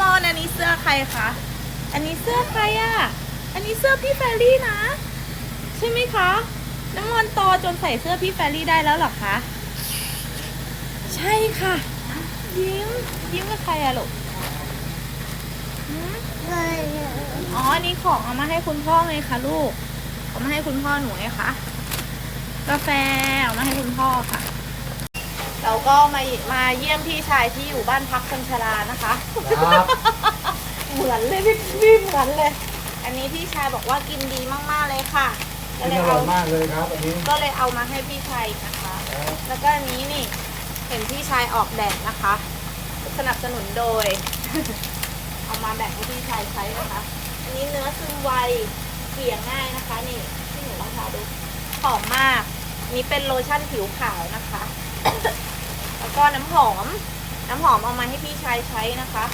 มอนอันนี้เสื้อใครคะ อันนี้เสื้อใครอะ่ะ อันนี้เสื้อพี่แฟรี่นะ ใช่ไหมคะ น้ำมอนโตจนใส่เสื้อพี่แฟรี่ได้แล้วหรอคะ ใช่ค่ะ ยิ้ม ยิ้มกับใครอะลูกอ๋อ อันนี้ของเอามาให้คุณพ่อไงคะลูก เอามาให้คุณพ่อหนูไงคะ กาแฟเอามาให้คุณพ่อค่ะ เราก็มามาเยี่ยมพี่ชายที่อยู่บ้านพักคนชรานะคะ ครับ เหมือนเลยพี่พี่เหมือนเลย อันนี้พี่ชายบอกว่ากินดีมากๆเลยค่ะ ก็กินเลยอร่เอาอยมากเลยครับอันนี้ก็เลยเอามาให้พี่ชายอีกนะคะ ครับแล้วก็อันนี้นี่ เห็นพี่ชายออกแดดนะคะ สนับสนุนโดย เอามาแบ่งให้พี่ชายใช้นะคะ อันนี้เนื้อซึมไวเกลี่ยง่ายนะคะ นี่ที่หนูลองทาดูหอมมากอันนี้เป็นโลชั่นผิวขาวนะคะ แล้วก็น้ำหอม น้ำหอมเอามาให้พี่ชายใช้นะคะ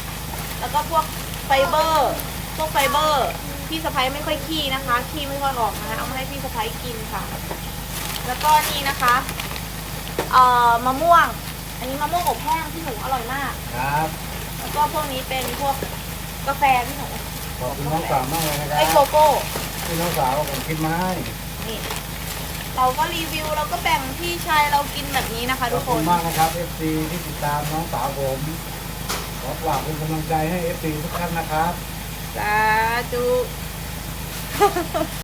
แล้วก็พวกไฟเบอร์ พวกไฟเบอร์ พี่สะพ้ยไม่ค่อยขี้นะคะ ขี้ไม่ค่อยออกนะคะ เอามาให้พี่สะพ้ยกินค่ะ แล้วก็นี่นะคะเอ่อมะม่วง อันนี้มะม่วงอบแห้งที่หนูอร่อยมาก ครับแล้วก็พวกนี้เป็นพวกกาแฟที่หนูขอบคุณน้องสาวมากเลยนะครัไอ้โกโก้ที่น้องสาวผมคิดมาให้นี่ เราก็รีวิวเราก็แบ่งพี่ชายเรากินแบบนี้นะคะ ขทุอบกคคุณน มากนะครับ FC ที่ติดตามน้องสาวผม ขอฝากเป็นกำลังใจให้ FC ทุกท่านนะครับ สาธุ